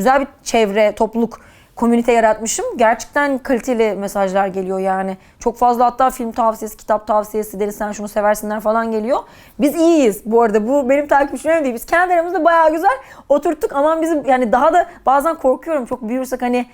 güzel bir çevre, topluluk, komünite yaratmışım. Gerçekten kaliteli mesajlar geliyor yani. Çok fazla hatta film tavsiyesi, kitap tavsiyesi deriz sen şunu seversinler falan geliyor. Biz iyiyiz bu arada. Bu benim takipçilerim değil. Biz kendi aramızda bayağı güzel oturttuk. Aman bizim yani daha da bazen korkuyorum. Çok büyürsek hani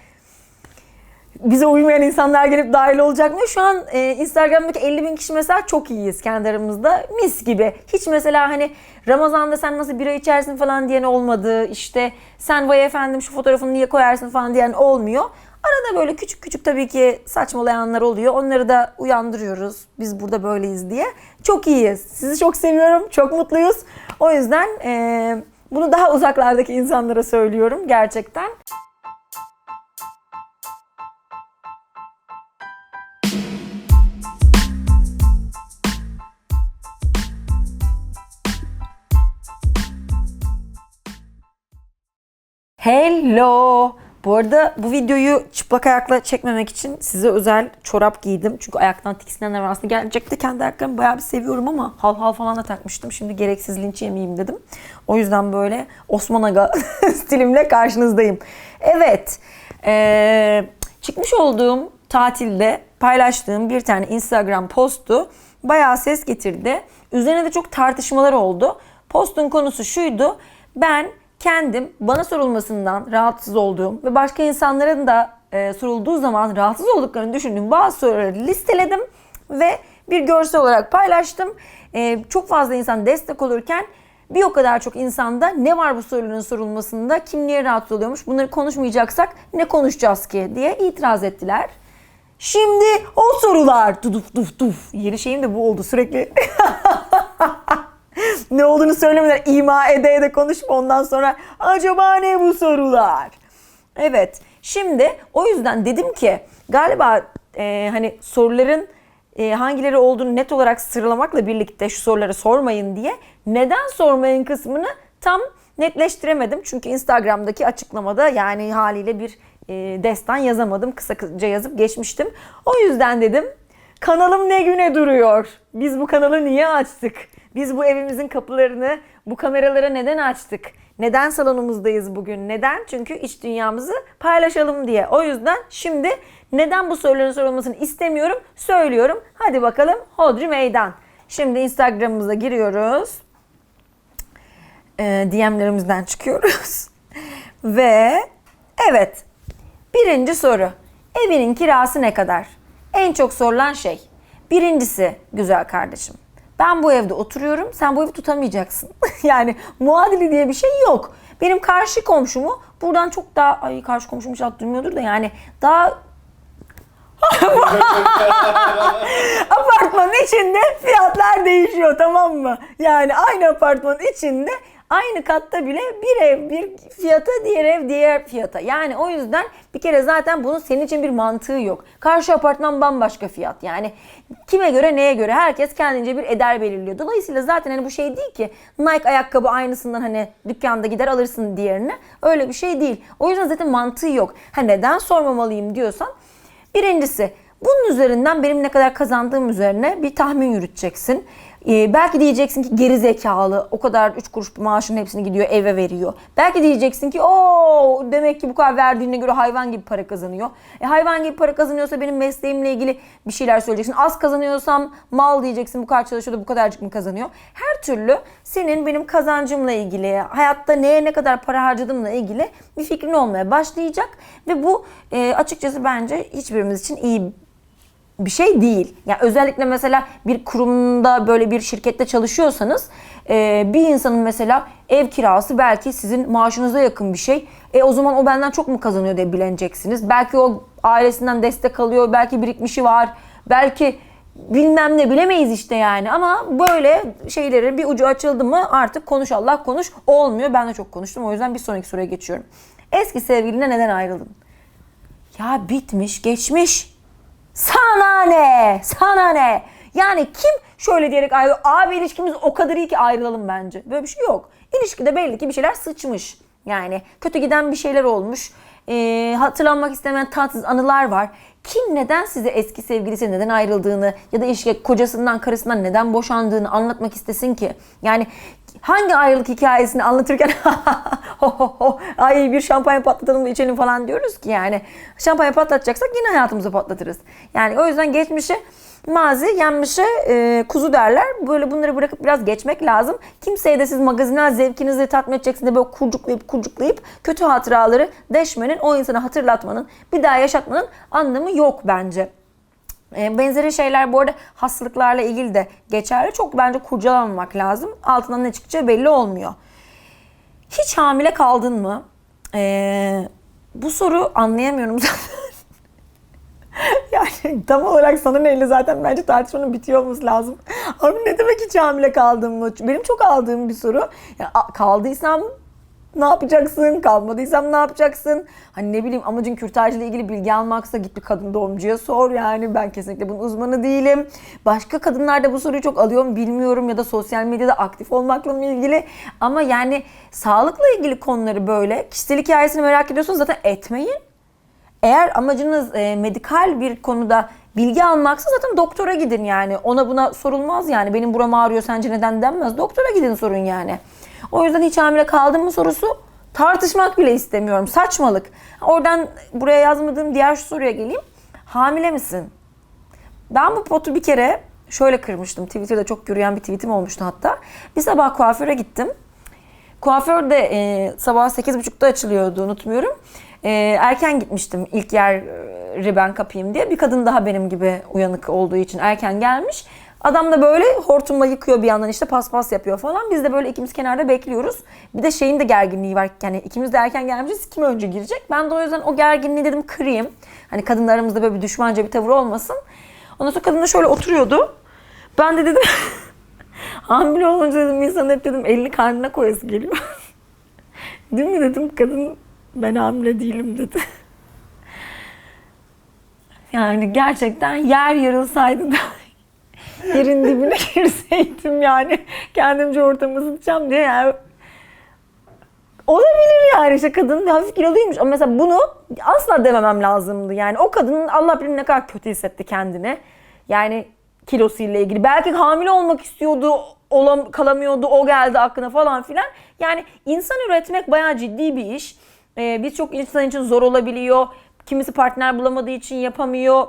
bize uymayan insanlar gelip dahil olacak mı? Şu an e, Instagram'daki 50 bin kişi mesela çok iyiyiz kendi aramızda. Mis gibi. Hiç mesela hani Ramazan'da sen nasıl bira içersin falan diyen olmadı. İşte sen vay efendim şu fotoğrafını niye koyarsın falan diyen olmuyor. Arada böyle küçük küçük tabii ki saçmalayanlar oluyor. Onları da uyandırıyoruz. Biz burada böyleyiz diye. Çok iyiyiz. Sizi çok seviyorum. Çok mutluyuz. O yüzden e, bunu daha uzaklardaki insanlara söylüyorum gerçekten. Hello. Bu arada bu videoyu çıplak ayakla çekmemek için size özel çorap giydim. Çünkü ayaktan tiksinenler var. Aslında gelecekte kendi ayaklarımı bayağı bir seviyorum ama hal hal falan da takmıştım. Şimdi gereksiz linç yemeyeyim dedim. O yüzden böyle Osman Aga stilimle karşınızdayım. Evet. Ee, çıkmış olduğum tatilde paylaştığım bir tane Instagram postu bayağı ses getirdi. Üzerine de çok tartışmalar oldu. Postun konusu şuydu. Ben kendim bana sorulmasından rahatsız olduğum ve başka insanların da e, sorulduğu zaman rahatsız olduklarını düşündüğüm bazı soruları listeledim ve bir görsel olarak paylaştım. E, çok fazla insan destek olurken bir o kadar çok insanda ne var bu soruların sorulmasında, kim niye rahatsız oluyormuş, bunları konuşmayacaksak ne konuşacağız ki diye itiraz ettiler. Şimdi o sorular duf duf duf. Yeni şeyim de bu oldu sürekli. ne olduğunu söylemeden ima ede ede konuşma ondan sonra acaba ne bu sorular? Evet şimdi o yüzden dedim ki galiba e, hani soruların e, hangileri olduğunu net olarak sıralamakla birlikte şu soruları sormayın diye neden sormayın kısmını tam netleştiremedim. Çünkü Instagram'daki açıklamada yani haliyle bir e, destan yazamadım. Kısaca yazıp geçmiştim. O yüzden dedim kanalım ne güne duruyor? Biz bu kanalı niye açtık? Biz bu evimizin kapılarını bu kameralara neden açtık? Neden salonumuzdayız bugün? Neden? Çünkü iç dünyamızı paylaşalım diye. O yüzden şimdi neden bu soruların sorulmasını istemiyorum? Söylüyorum. Hadi bakalım hodri meydan. Şimdi Instagram'ımıza giriyoruz. Ee, DM'lerimizden çıkıyoruz. Ve evet. Birinci soru. Evinin kirası ne kadar? En çok sorulan şey. Birincisi güzel kardeşim. Ben bu evde oturuyorum, sen bu evi tutamayacaksın. yani muadili diye bir şey yok. Benim karşı komşumu buradan çok daha, ay karşı komşum at duymuyordur da yani daha apartmanın içinde fiyatlar değişiyor tamam mı? Yani aynı apartmanın içinde aynı katta bile bir ev bir fiyata diğer ev diğer fiyata. Yani o yüzden bir kere zaten bunun senin için bir mantığı yok. Karşı apartman bambaşka fiyat. Yani kime göre neye göre herkes kendince bir eder belirliyor. Dolayısıyla zaten hani bu şey değil ki Nike ayakkabı aynısından hani dükkanda gider alırsın diğerini. Öyle bir şey değil. O yüzden zaten mantığı yok. Ha neden sormamalıyım diyorsan birincisi bunun üzerinden benim ne kadar kazandığım üzerine bir tahmin yürüteceksin. Ee, belki diyeceksin ki geri zekalı o kadar 3 kuruş maaşın hepsini gidiyor eve veriyor. Belki diyeceksin ki o demek ki bu kadar verdiğine göre hayvan gibi para kazanıyor. E, hayvan gibi para kazanıyorsa benim mesleğimle ilgili bir şeyler söyleyeceksin. Az kazanıyorsam mal diyeceksin bu kadar çalışıyor da bu kadarcık mı kazanıyor. Her türlü senin benim kazancımla ilgili hayatta neye ne kadar para harcadığımla ilgili bir fikrin olmaya başlayacak. Ve bu e, açıkçası bence hiçbirimiz için iyi bir şey değil. Yani özellikle mesela bir kurumda böyle bir şirkette çalışıyorsanız e, bir insanın mesela ev kirası belki sizin maaşınıza yakın bir şey. E o zaman o benden çok mu kazanıyor diye bileneceksiniz. Belki o ailesinden destek alıyor, belki birikmişi var, belki bilmem ne bilemeyiz işte yani ama böyle şeylerin bir ucu açıldı mı artık konuş Allah konuş olmuyor. Ben de çok konuştum o yüzden bir sonraki soruya geçiyorum. Eski sevgiline neden ayrıldın? Ya bitmiş geçmiş. Sana ne? Sana ne? Yani kim şöyle diyerek ayrılıyor? Abi ilişkimiz o kadar iyi ki ayrılalım bence. Böyle bir şey yok. İlişkide belli ki bir şeyler sıçmış. Yani kötü giden bir şeyler olmuş. Ee, hatırlanmak istemeyen tatsız anılar var. Kim neden size eski sevgilisi neden ayrıldığını ya da ilişki kocasından karısından neden boşandığını anlatmak istesin ki? Yani hangi ayrılık hikayesini anlatırken ay bir şampanya patlatalım da içelim falan diyoruz ki yani. Şampanya patlatacaksak yine hayatımızı patlatırız. Yani o yüzden geçmişe mazi yenmişe e, kuzu derler. Böyle bunları bırakıp biraz geçmek lazım. Kimseye de siz magazinel zevkinizi tatmin edeceksin de böyle kurcuklayıp kurcuklayıp kötü hatıraları deşmenin, o insana hatırlatmanın, bir daha yaşatmanın anlamı yok bence. E, Benzeri şeyler bu arada hastalıklarla ilgili de geçerli. Çok bence kurcalamamak lazım. Altından ne çıkacağı belli olmuyor. Hiç hamile kaldın mı? E, bu soru anlayamıyorum zaten. yani tam olarak sana neyle zaten bence tartışmanın bitiyor olması lazım. Abi ne demek hiç hamile kaldın mı? Benim çok aldığım bir soru. Ya, a- kaldıysam ne yapacaksın? Kalmadıysam ne yapacaksın? Hani ne bileyim amacın kürtajla ilgili bilgi almaksa git bir kadın doğumcuya sor yani. Ben kesinlikle bunun uzmanı değilim. Başka kadınlar da bu soruyu çok alıyor mu bilmiyorum ya da sosyal medyada aktif olmakla mı ilgili. Ama yani sağlıkla ilgili konuları böyle kişisel hikayesini merak ediyorsanız zaten etmeyin. Eğer amacınız e, medikal bir konuda bilgi almaksa zaten doktora gidin yani. Ona buna sorulmaz yani. Benim buram ağrıyor sence neden denmez. Doktora gidin sorun yani. O yüzden hiç hamile kaldın mı sorusu tartışmak bile istemiyorum. Saçmalık. Oradan buraya yazmadığım diğer şu soruya geleyim. Hamile misin? Ben bu potu bir kere şöyle kırmıştım. Twitter'da çok yürüyen bir tweetim olmuştu hatta. Bir sabah kuaföre gittim. Kuaför de e, sabah 8.30'da açılıyordu unutmuyorum. E, erken gitmiştim ilk yeri ben kapayım diye. Bir kadın daha benim gibi uyanık olduğu için erken gelmiş. Adam da böyle hortumla yıkıyor bir yandan işte paspas yapıyor falan. Biz de böyle ikimiz kenarda bekliyoruz. Bir de şeyin de gerginliği var. Yani ikimiz de erken gelmişiz. Kim önce girecek? Ben de o yüzden o gerginliği dedim kırayım. Hani kadınla aramızda böyle bir düşmanca bir tavır olmasın. Ondan sonra kadın da şöyle oturuyordu. Ben de dedim hamile olunca dedim insan hep dedim elini karnına koyası geliyor. Değil mi dedim kadın ben hamile değilim dedi. Yani gerçekten yer yarılsaydı da yerin dibine girseydim yani kendimce ortamı ısıtacağım diye yani Olabilir yani işte kadın hafif kiloluymuş ama mesela bunu asla dememem lazımdı. Yani o kadının Allah bilir ne kadar kötü hissetti kendini. Yani kilosuyla ilgili. Belki hamile olmak istiyordu, olam, kalamıyordu, o geldi aklına falan filan. Yani insan üretmek bayağı ciddi bir iş. Ee, Birçok insan için zor olabiliyor. Kimisi partner bulamadığı için yapamıyor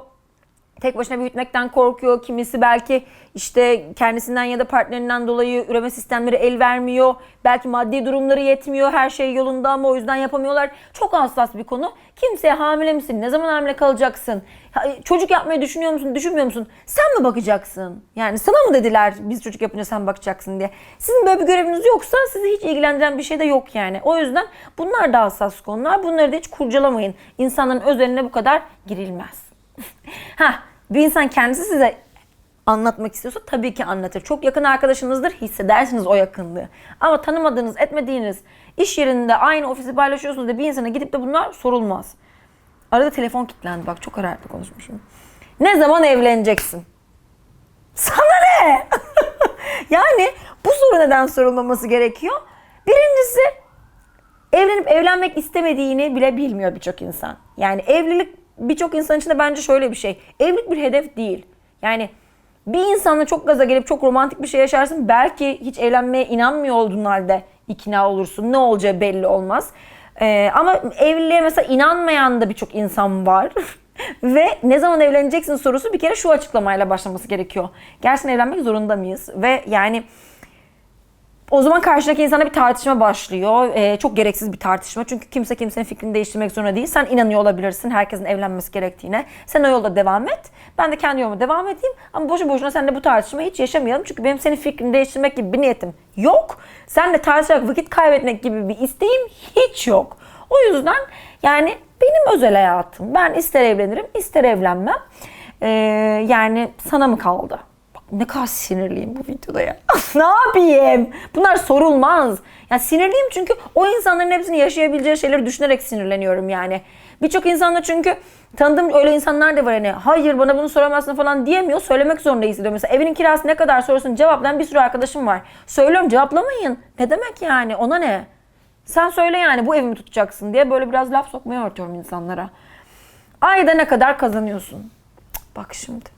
tek başına büyütmekten korkuyor. Kimisi belki işte kendisinden ya da partnerinden dolayı üreme sistemleri el vermiyor. Belki maddi durumları yetmiyor. Her şey yolunda ama o yüzden yapamıyorlar. Çok hassas bir konu. Kimseye hamile misin? Ne zaman hamile kalacaksın? Ha, Çocuk yapmayı düşünüyor musun? Düşünmüyor musun? Sen mi bakacaksın? Yani sana mı dediler biz çocuk yapınca sen bakacaksın diye. Sizin böyle bir göreviniz yoksa sizi hiç ilgilendiren bir şey de yok yani. O yüzden bunlar da hassas konular. Bunları da hiç kurcalamayın. İnsanların özeline bu kadar girilmez. ha bir insan kendisi size anlatmak istiyorsa tabii ki anlatır. Çok yakın arkadaşınızdır hissedersiniz o yakınlığı. Ama tanımadığınız, etmediğiniz iş yerinde aynı ofisi paylaşıyorsunuz da bir insana gidip de bunlar sorulmaz. Arada telefon kilitlendi bak çok hararetli konuşmuşum. Ne zaman evleneceksin? Sana ne? yani bu soru neden sorulmaması gerekiyor? Birincisi evlenip evlenmek istemediğini bile bilmiyor birçok insan. Yani evlilik birçok insan için de bence şöyle bir şey. Evlilik bir hedef değil. Yani bir insanla çok gaza gelip çok romantik bir şey yaşarsın. Belki hiç evlenmeye inanmıyor olduğun halde ikna olursun. Ne olacağı belli olmaz. Ee, ama evliliğe mesela inanmayan da birçok insan var. Ve ne zaman evleneceksin sorusu bir kere şu açıklamayla başlaması gerekiyor. Gerçekten evlenmek zorunda mıyız? Ve yani o zaman karşıdaki insana bir tartışma başlıyor. Ee, çok gereksiz bir tartışma. Çünkü kimse kimsenin fikrini değiştirmek zorunda değil. Sen inanıyor olabilirsin herkesin evlenmesi gerektiğine. Sen o yolda devam et. Ben de kendi yoluma devam edeyim. Ama boşu boşuna seninle bu tartışmayı hiç yaşamayalım. Çünkü benim senin fikrini değiştirmek gibi bir niyetim yok. Seninle tartışarak vakit kaybetmek gibi bir isteğim hiç yok. O yüzden yani benim özel hayatım. Ben ister evlenirim ister evlenmem. Ee, yani sana mı kaldı? Ne kadar sinirliyim bu videoda ya. ne yapayım? Bunlar sorulmaz. Ya sinirliyim çünkü o insanların hepsini yaşayabileceği şeyleri düşünerek sinirleniyorum yani. Birçok insanda çünkü tanıdığım öyle insanlar da var hani hayır bana bunu soramazsın falan diyemiyor. Söylemek zorunda hissediyor. Mesela evinin kirası ne kadar sorusunu cevaplayan bir sürü arkadaşım var. Söylüyorum cevaplamayın. Ne demek yani ona ne? Sen söyle yani bu evimi tutacaksın diye böyle biraz laf sokmaya örtüyorum insanlara. Ayda ne kadar kazanıyorsun? Bak şimdi.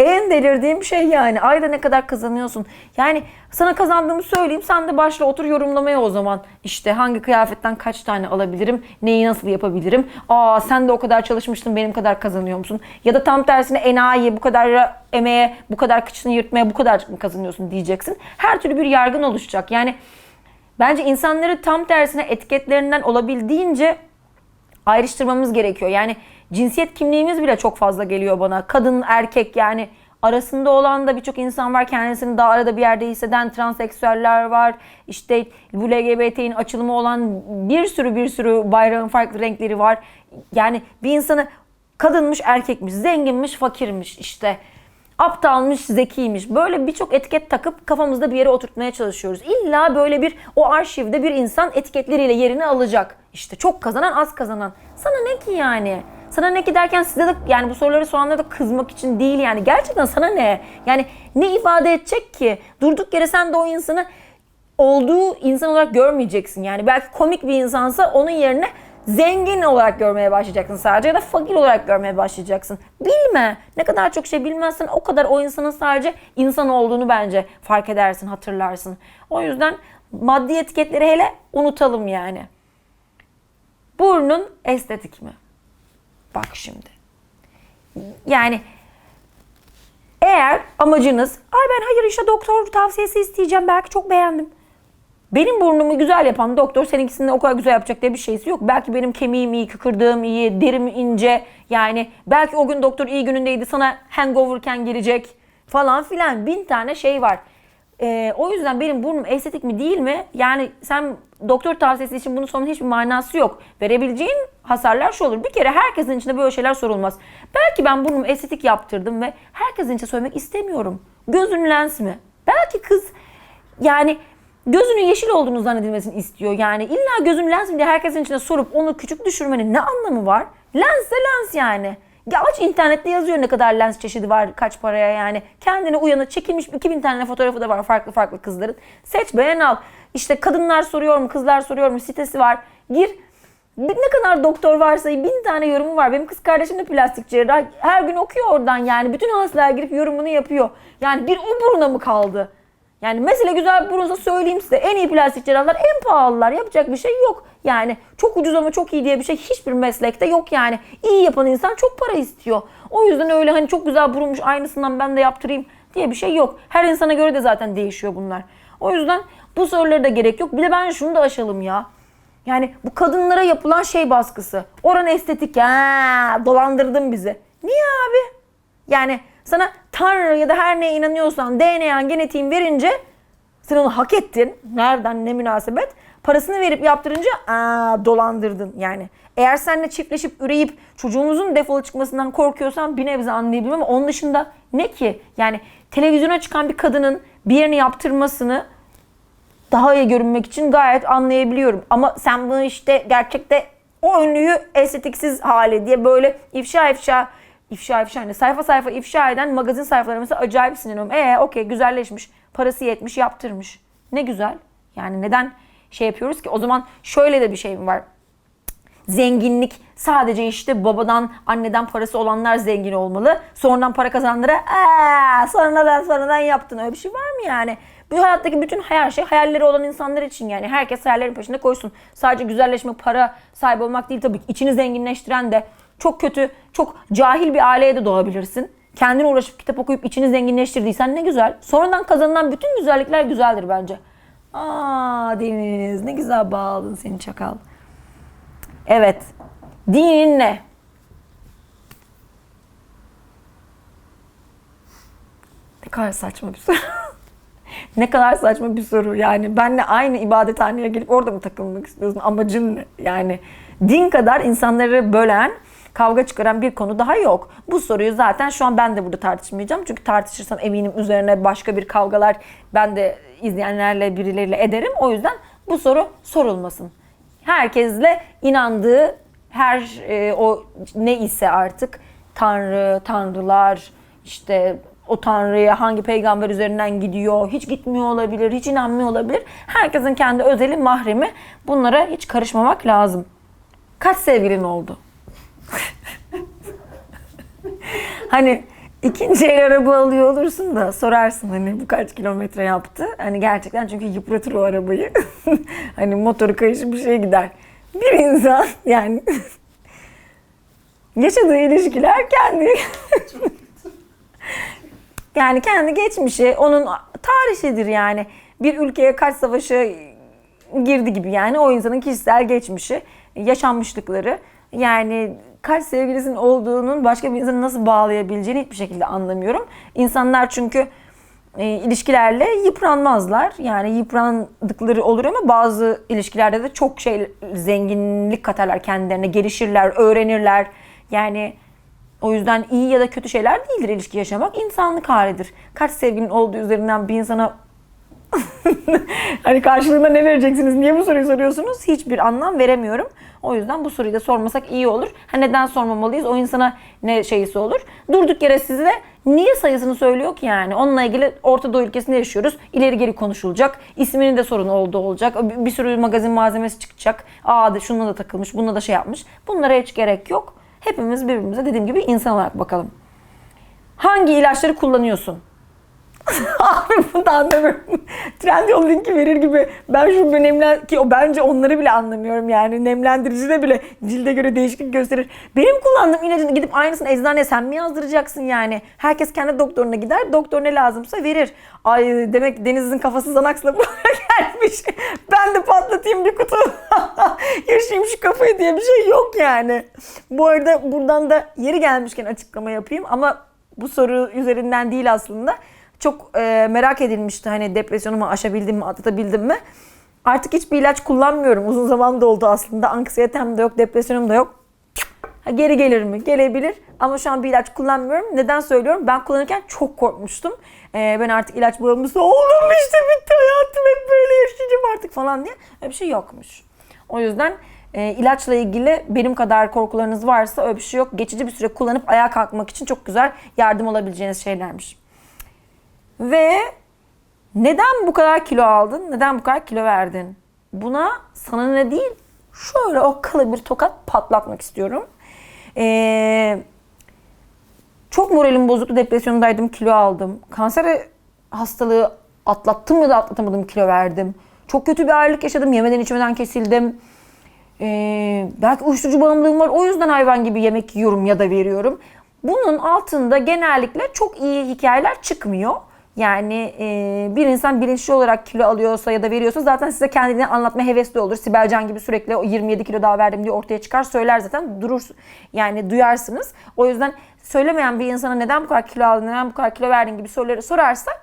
En delirdiğim şey yani. Ayda ne kadar kazanıyorsun? Yani sana kazandığımı söyleyeyim. Sen de başla otur yorumlamaya o zaman. İşte hangi kıyafetten kaç tane alabilirim? Neyi nasıl yapabilirim? Aa sen de o kadar çalışmıştın benim kadar kazanıyor musun? Ya da tam tersine enayi bu kadar emeğe, bu kadar kıçını yırtmaya bu kadar mı kazanıyorsun diyeceksin. Her türlü bir yargın oluşacak. Yani bence insanları tam tersine etiketlerinden olabildiğince ayrıştırmamız gerekiyor. Yani cinsiyet kimliğimiz bile çok fazla geliyor bana. Kadın, erkek yani arasında olan da birçok insan var. Kendisini daha arada bir yerde hisseden transseksüeller var. İşte bu LGBT'nin açılımı olan bir sürü bir sürü bayrağın farklı renkleri var. Yani bir insanı kadınmış, erkekmiş, zenginmiş, fakirmiş işte aptalmış, zekiymiş. Böyle birçok etiket takıp kafamızda bir yere oturtmaya çalışıyoruz. İlla böyle bir o arşivde bir insan etiketleriyle yerini alacak. İşte çok kazanan, az kazanan. Sana ne ki yani? Sana ne ki derken size de yani bu soruları soranlara da kızmak için değil yani. Gerçekten sana ne? Yani ne ifade edecek ki? Durduk yere sen de o insanı olduğu insan olarak görmeyeceksin. Yani belki komik bir insansa onun yerine zengin olarak görmeye başlayacaksın sadece ya da fakir olarak görmeye başlayacaksın. Bilme. Ne kadar çok şey bilmezsen o kadar o insanın sadece insan olduğunu bence fark edersin, hatırlarsın. O yüzden maddi etiketleri hele unutalım yani. Burnun estetik mi? Bak şimdi. Yani eğer amacınız ay ben hayır işte doktor tavsiyesi isteyeceğim belki çok beğendim. Benim burnumu güzel yapan doktor seninkisini o kadar güzel yapacak diye bir şeysi yok. Belki benim kemiğim iyi, kıkırdığım iyi, derim ince. Yani belki o gün doktor iyi günündeydi sana hangoverken gelecek falan filan. Bin tane şey var. Ee, o yüzden benim burnum estetik mi değil mi? Yani sen doktor tavsiyesi için bunun sonunda hiçbir manası yok. Verebileceğin hasarlar şu olur. Bir kere herkesin içinde böyle şeyler sorulmaz. Belki ben burnumu estetik yaptırdım ve herkesin içinde söylemek istemiyorum. Gözün lens mi? Belki kız yani gözünün yeşil olduğunu zannedilmesini istiyor. Yani illa gözün lens mi diye herkesin içinde sorup onu küçük düşürmenin ne anlamı var? Lens de lens yani. Ya aç internette yazıyor ne kadar lens çeşidi var kaç paraya yani. Kendine uyanık çekilmiş 2000 tane fotoğrafı da var farklı farklı kızların. Seç beğen al. İşte kadınlar soruyor mu kızlar soruyor mu sitesi var. Gir ne kadar doktor varsa bin tane yorumu var. Benim kız kardeşim de plastik cerrah. Her gün okuyor oradan yani. Bütün hastalar girip yorumunu yapıyor. Yani bir o buruna mı kaldı? Yani mesele güzel bir burunsa söyleyeyim size. En iyi plastik cerrahlar en pahalılar. Yapacak bir şey yok. Yani çok ucuz ama çok iyi diye bir şey hiçbir meslekte yok yani. İyi yapan insan çok para istiyor. O yüzden öyle hani çok güzel burunmuş aynısından ben de yaptırayım diye bir şey yok. Her insana göre de zaten değişiyor bunlar. O yüzden bu sorulara da gerek yok. Bir de ben şunu da aşalım ya. Yani bu kadınlara yapılan şey baskısı. Oran estetik ha dolandırdın bizi. Niye abi? Yani sana Tanrı ya da her neye inanıyorsan DNA genetiğin verince sen onu hak ettin. Nereden ne münasebet. Parasını verip yaptırınca aa, dolandırdın yani. Eğer seninle çiftleşip üreyip çocuğumuzun defolu çıkmasından korkuyorsan bir nebze anlayabilirim ama onun dışında ne ki? Yani televizyona çıkan bir kadının bir yerini yaptırmasını daha iyi görünmek için gayet anlayabiliyorum. Ama sen bunu işte gerçekte o ünlüyü estetiksiz hali diye böyle ifşa ifşa ifşa ifşa ne sayfa sayfa ifşa eden magazin sayfaları mesela acayip sinirleniyorum. Ee okey güzelleşmiş, parası yetmiş, yaptırmış. Ne güzel. Yani neden şey yapıyoruz ki? O zaman şöyle de bir şey var? zenginlik sadece işte babadan anneden parası olanlar zengin olmalı. Sonradan para kazananlara aa, sonradan sonradan yaptın öyle bir şey var mı yani? Bu hayattaki bütün her şey hayalleri olan insanlar için yani. Herkes hayallerin peşinde koysun. Sadece güzelleşmek, para sahibi olmak değil tabii ki. İçini zenginleştiren de çok kötü, çok cahil bir aileye de doğabilirsin. Kendin uğraşıp kitap okuyup içini zenginleştirdiysen ne güzel. Sonradan kazanılan bütün güzellikler güzeldir bence. Aa Deniz ne güzel bağladın seni çakal. Evet. Dinin ne? Ne kadar saçma bir soru. ne kadar saçma bir soru. Yani benle aynı ibadethaneye gelip orada mı takılmak istiyorsun? Amacın ne? Yani din kadar insanları bölen, kavga çıkaran bir konu daha yok. Bu soruyu zaten şu an ben de burada tartışmayacağım. Çünkü tartışırsam eminim üzerine başka bir kavgalar ben de izleyenlerle birileriyle ederim. O yüzden bu soru sorulmasın herkesle inandığı her e, o ne ise artık tanrı, tanrılar işte o tanrıya hangi peygamber üzerinden gidiyor, hiç gitmiyor olabilir, hiç inanmıyor olabilir. Herkesin kendi özeli, mahremi. Bunlara hiç karışmamak lazım. Kaç sevgilin oldu? hani İkinci el araba alıyor olursun da sorarsın hani bu kaç kilometre yaptı. Hani gerçekten çünkü yıpratır o arabayı. hani motoru kayışı bir şey gider. Bir insan yani yaşadığı ilişkiler kendi yani kendi geçmişi onun tarihidir yani. Bir ülkeye kaç savaşı girdi gibi yani o insanın kişisel geçmişi, yaşanmışlıkları. Yani kaç sevgilisinin olduğunun başka bir insanı nasıl bağlayabileceğini hiçbir şekilde anlamıyorum. İnsanlar çünkü e, ilişkilerle yıpranmazlar. Yani yıprandıkları olur ama bazı ilişkilerde de çok şey zenginlik katarlar kendilerine, gelişirler, öğrenirler. Yani o yüzden iyi ya da kötü şeyler değildir ilişki yaşamak. insanlık halidir. Kaç sevgilin olduğu üzerinden bir insana hani karşılığında ne vereceksiniz? Niye bu soruyu soruyorsunuz? Hiçbir anlam veremiyorum. O yüzden bu soruyu da sormasak iyi olur. Ha neden sormamalıyız? O insana ne şeysi olur? Durduk yere size niye sayısını söylüyor ki yani? Onunla ilgili Orta Doğu ülkesinde yaşıyoruz. İleri geri konuşulacak. İsminin de sorunu olduğu olacak. Bir sürü magazin malzemesi çıkacak. Aa da şununla da takılmış, bununla da şey yapmış. Bunlara hiç gerek yok. Hepimiz birbirimize dediğim gibi insan olarak bakalım. Hangi ilaçları kullanıyorsun? Abi bunu da anlamıyorum. Trendyol linki verir gibi. Ben şu nemlen ki o bence onları bile anlamıyorum yani. Nemlendirici de bile cilde göre değişiklik gösterir. Benim kullandığım ilacını gidip aynısını eczaneye sen mi yazdıracaksın yani? Herkes kendi doktoruna gider. Doktor ne lazımsa verir. Ay demek Deniz'in kafası Zanax'la buraya gelmiş. Ben de patlatayım bir kutu. Yaşayayım şu kafayı diye bir şey yok yani. Bu arada buradan da yeri gelmişken açıklama yapayım ama bu soru üzerinden değil aslında çok e, merak edilmişti hani depresyonumu aşabildim mi, atlatabildim mi? Artık hiçbir ilaç kullanmıyorum. Uzun zaman da oldu aslında. Anksiyetem de yok, depresyonum da yok. Ha, geri gelir mi? Gelebilir. Ama şu an bir ilaç kullanmıyorum. Neden söylüyorum? Ben kullanırken çok korkmuştum. E, ben artık ilaç bağımlısı oldum işte bitti hayatım hep böyle yaşayacağım artık falan diye. Öyle bir şey yokmuş. O yüzden e, ilaçla ilgili benim kadar korkularınız varsa öyle bir şey yok. Geçici bir süre kullanıp ayağa kalkmak için çok güzel yardım olabileceğiniz şeylermiş. Ve neden bu kadar kilo aldın? Neden bu kadar kilo verdin? Buna sana ne değil, şöyle okkalı bir tokat patlatmak istiyorum. Ee, çok moralim bozuktu, depresyondaydım, kilo aldım. Kanser hastalığı atlattım ya da atlatamadım, kilo verdim. Çok kötü bir ayrılık yaşadım, yemeden içmeden kesildim. Ee, belki uyuşturucu bağımlılığım var, o yüzden hayvan gibi yemek yiyorum ya da veriyorum. Bunun altında genellikle çok iyi hikayeler çıkmıyor. Yani e, bir insan bilinçli olarak kilo alıyorsa ya da veriyorsa zaten size kendini anlatmaya hevesli olur. Sibel Can gibi sürekli o 27 kilo daha verdim diye ortaya çıkar söyler zaten durur yani duyarsınız. O yüzden söylemeyen bir insana neden bu kadar kilo aldın, neden bu kadar kilo verdin gibi soruları sorarsak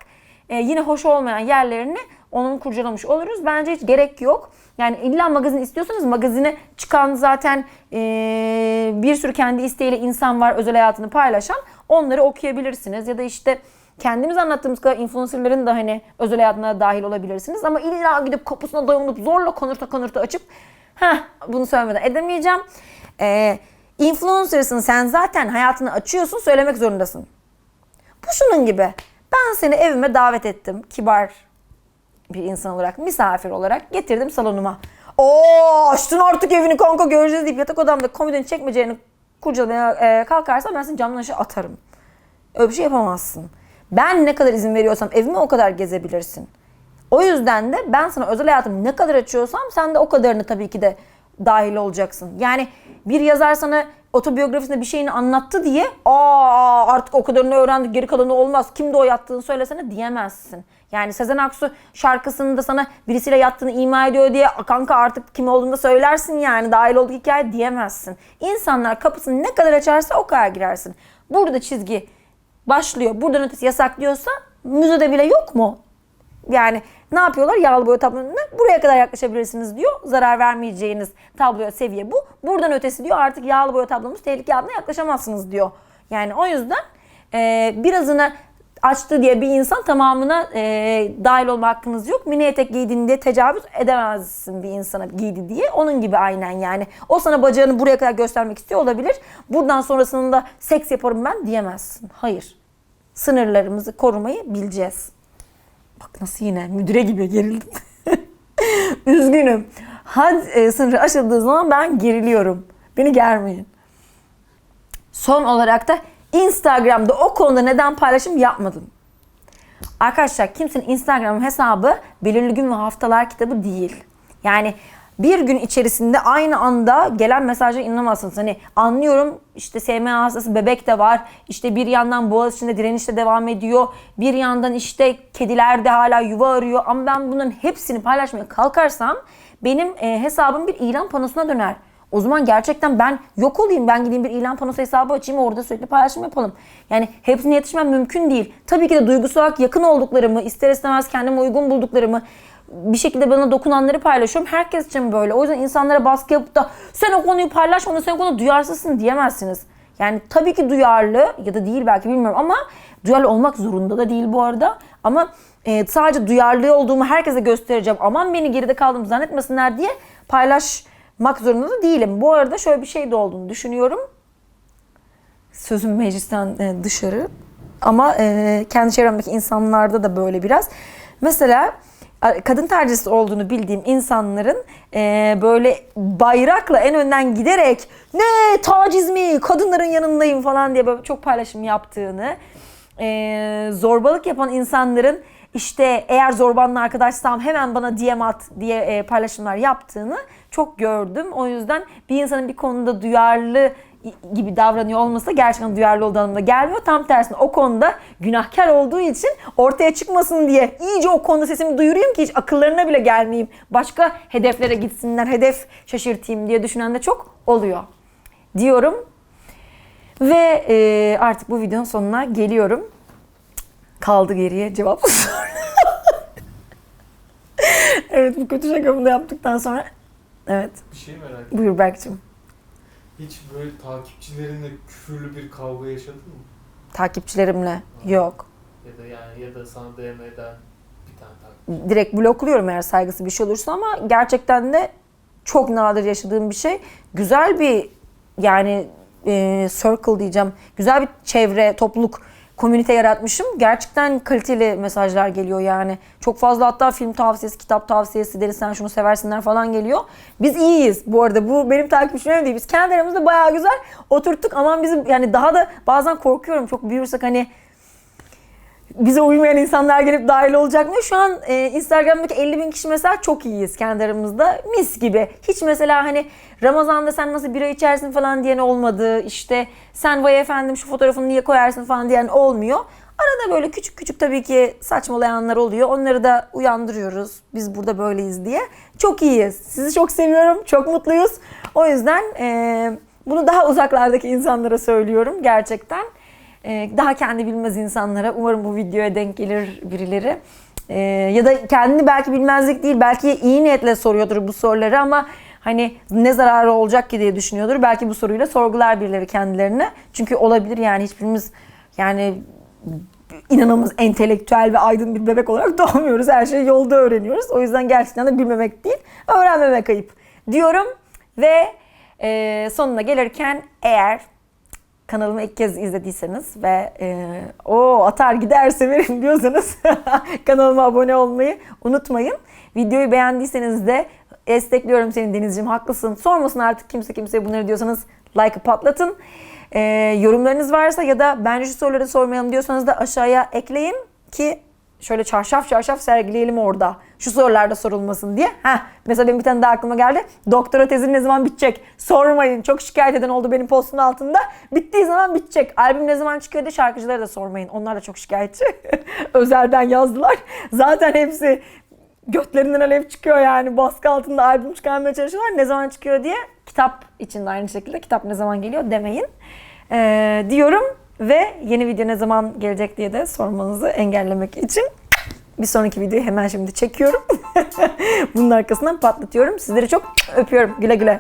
e, yine hoş olmayan yerlerini onun kurcalamış oluruz. Bence hiç gerek yok. Yani illa magazin istiyorsanız magazine çıkan zaten e, bir sürü kendi isteğiyle insan var özel hayatını paylaşan. Onları okuyabilirsiniz ya da işte kendimiz anlattığımız kadar influencerların da hani özel hayatına dahil olabilirsiniz. Ama illa gidip kapısına dayanıp zorla konurta konurta açıp ha bunu söylemeden edemeyeceğim. Ee, influencer'sın sen zaten hayatını açıyorsun söylemek zorundasın. Bu şunun gibi. Ben seni evime davet ettim. Kibar bir insan olarak, misafir olarak getirdim salonuma. Oo açtın artık evini kanka göreceğiz deyip yatak odamda komodinin çekmeceğini kurcalamaya e, kalkarsan ben seni camdan aşağı atarım. Öyle bir şey yapamazsın. Ben ne kadar izin veriyorsam evime o kadar gezebilirsin. O yüzden de ben sana özel hayatımı ne kadar açıyorsam sen de o kadarını tabii ki de dahil olacaksın. Yani bir yazar sana otobiyografisinde bir şeyini anlattı diye aa artık o kadarını öğrendik geri kalanı olmaz. Kimde o yattığını söylesene diyemezsin. Yani Sezen Aksu şarkısında sana birisiyle yattığını ima ediyor diye kanka artık kim olduğunu da söylersin yani dahil olduk hikaye diyemezsin. İnsanlar kapısını ne kadar açarsa o kadar girersin. Burada çizgi başlıyor. Buradan ötesi yasaklıyorsa müzede bile yok mu? Yani ne yapıyorlar? Yağlı boya tablonuna buraya kadar yaklaşabilirsiniz diyor. Zarar vermeyeceğiniz tabloya seviye bu. Buradan ötesi diyor artık yağlı boya tablomuz tehlike altına yaklaşamazsınız diyor. Yani o yüzden e, birazını açtı diye bir insan tamamına e, dahil olma hakkınız yok. Mini etek giydiğinde diye tecavüz edemezsin bir insana giydi diye. Onun gibi aynen yani. O sana bacağını buraya kadar göstermek istiyor olabilir. Buradan sonrasında seks yaparım ben diyemezsin. Hayır. Sınırlarımızı korumayı bileceğiz. Bak nasıl yine müdüre gibi gerildim. Üzgünüm. Had e, sınırı aşıldığı zaman ben geriliyorum. Beni germeyin. Son olarak da Instagram'da o konuda neden paylaşım yapmadım? Arkadaşlar kimsenin Instagram hesabı belirli gün ve haftalar kitabı değil. Yani bir gün içerisinde aynı anda gelen mesajlara inanamazsınız. Hani anlıyorum işte SMA hastası bebek de var. İşte bir yandan boğaz içinde direniş de devam ediyor. Bir yandan işte kediler de hala yuva arıyor. Ama ben bunların hepsini paylaşmaya kalkarsam benim e, hesabım bir ilan panosuna döner. O zaman gerçekten ben yok olayım. Ben gideyim bir ilan panosu hesabı açayım orada sürekli paylaşım yapalım. Yani hepsine yetişmem mümkün değil. Tabii ki de duygusal olarak yakın olduklarımı, ister istemez kendime uygun bulduklarımı, bir şekilde bana dokunanları paylaşıyorum. Herkes için böyle. O yüzden insanlara baskı yapıp da sen o konuyu paylaşmadın, sen o konuda duyarsızsın diyemezsiniz. Yani tabii ki duyarlı ya da değil belki bilmiyorum ama duyarlı olmak zorunda da değil bu arada. Ama e, sadece duyarlı olduğumu herkese göstereceğim. Aman beni geride kaldım zannetmesinler diye paylaşmak zorunda da değilim. Bu arada şöyle bir şey de olduğunu düşünüyorum. Sözüm meclisten e, dışarı. Ama e, kendi çevremdeki insanlarda da böyle biraz. Mesela kadın tercihsi olduğunu bildiğim insanların e, böyle bayrakla en önden giderek ne taciz mi kadınların yanındayım falan diye böyle çok paylaşım yaptığını zorbalık yapan insanların işte eğer zorbanla arkadaşsam hemen bana DM at diye e, paylaşımlar yaptığını çok gördüm. O yüzden bir insanın bir konuda duyarlı gibi davranıyor olması da gerçekten duyarlı olduğu anlamına gelmiyor. Tam tersine o konuda günahkar olduğu için ortaya çıkmasın diye iyice o konuda sesimi duyurayım ki hiç akıllarına bile gelmeyeyim. Başka hedeflere gitsinler, hedef şaşırtayım diye düşünen de çok oluyor diyorum. Ve e, artık bu videonun sonuna geliyorum. Kaldı geriye cevap evet bu kötü şakamı da yaptıktan sonra evet Bir şey merak ettim. buyur Berk'cim. Hiç böyle takipçilerinle küfürlü bir kavga yaşadın mı? Takipçilerimle yok. Ya da yani ya da sana DM eden bir tane takipçi. direkt blokluyorum eğer saygısı bir şey olursa ama gerçekten de çok nadir yaşadığım bir şey. Güzel bir yani e, circle diyeceğim. Güzel bir çevre, topluluk, komünite yaratmışım. Gerçekten kaliteli mesajlar geliyor yani. Çok fazla hatta film tavsiyesi, kitap tavsiyesi deriz sen şunu seversinler falan geliyor. Biz iyiyiz bu arada. Bu benim takipçilerim değil. Biz kendi aramızda bayağı güzel oturttuk. Aman bizim yani daha da bazen korkuyorum. Çok büyürsek hani bize uymayan insanlar gelip dahil olacak mı? Şu an e, Instagram'daki 50 bin kişi mesela çok iyiyiz kendi aramızda. Mis gibi. Hiç mesela hani Ramazan'da sen nasıl bira içersin falan diyen olmadı. İşte sen vay efendim şu fotoğrafını niye koyarsın falan diyen olmuyor. Arada böyle küçük küçük tabii ki saçmalayanlar oluyor. Onları da uyandırıyoruz. Biz burada böyleyiz diye. Çok iyiyiz. Sizi çok seviyorum. Çok mutluyuz. O yüzden e, bunu daha uzaklardaki insanlara söylüyorum gerçekten. Ee, daha kendi bilmez insanlara umarım bu videoya denk gelir birileri. Ee, ya da kendini belki bilmezlik değil belki iyi niyetle soruyordur bu soruları ama hani ne zararı olacak ki diye düşünüyordur. Belki bu soruyla sorgular birileri kendilerine. Çünkü olabilir yani hiçbirimiz yani inanılmaz entelektüel ve aydın bir bebek olarak doğmuyoruz. Her şeyi yolda öğreniyoruz. O yüzden gerçekten de bilmemek değil, öğrenmemek ayıp diyorum. Ve e, sonuna gelirken eğer kanalımı ilk kez izlediyseniz ve e, o atar gider severim diyorsanız kanalıma abone olmayı unutmayın. Videoyu beğendiyseniz de destekliyorum seni Denizciğim haklısın. Sormasın artık kimse kimseye bunları diyorsanız like'ı patlatın. E, yorumlarınız varsa ya da bence şu soruları sormayalım diyorsanız da aşağıya ekleyin ki şöyle çarşaf çarşaf sergileyelim orada. Şu sorularda sorulmasın diye. Heh, mesela benim bir tane daha aklıma geldi. Doktora tezin ne zaman bitecek? Sormayın. Çok şikayet eden oldu benim postun altında. Bittiği zaman bitecek. Albüm ne zaman çıkıyor diye şarkıcılara da sormayın. Onlar da çok şikayetçi. Özelden yazdılar. Zaten hepsi götlerinden alev çıkıyor yani. Baskı altında albüm çıkarmaya çalışıyorlar. Ne zaman çıkıyor diye. Kitap için de aynı şekilde. Kitap ne zaman geliyor demeyin. Ee, diyorum ve yeni video ne zaman gelecek diye de sormanızı engellemek için bir sonraki videoyu hemen şimdi çekiyorum. Bunun arkasından patlatıyorum. Sizleri çok öpüyorum. Güle güle.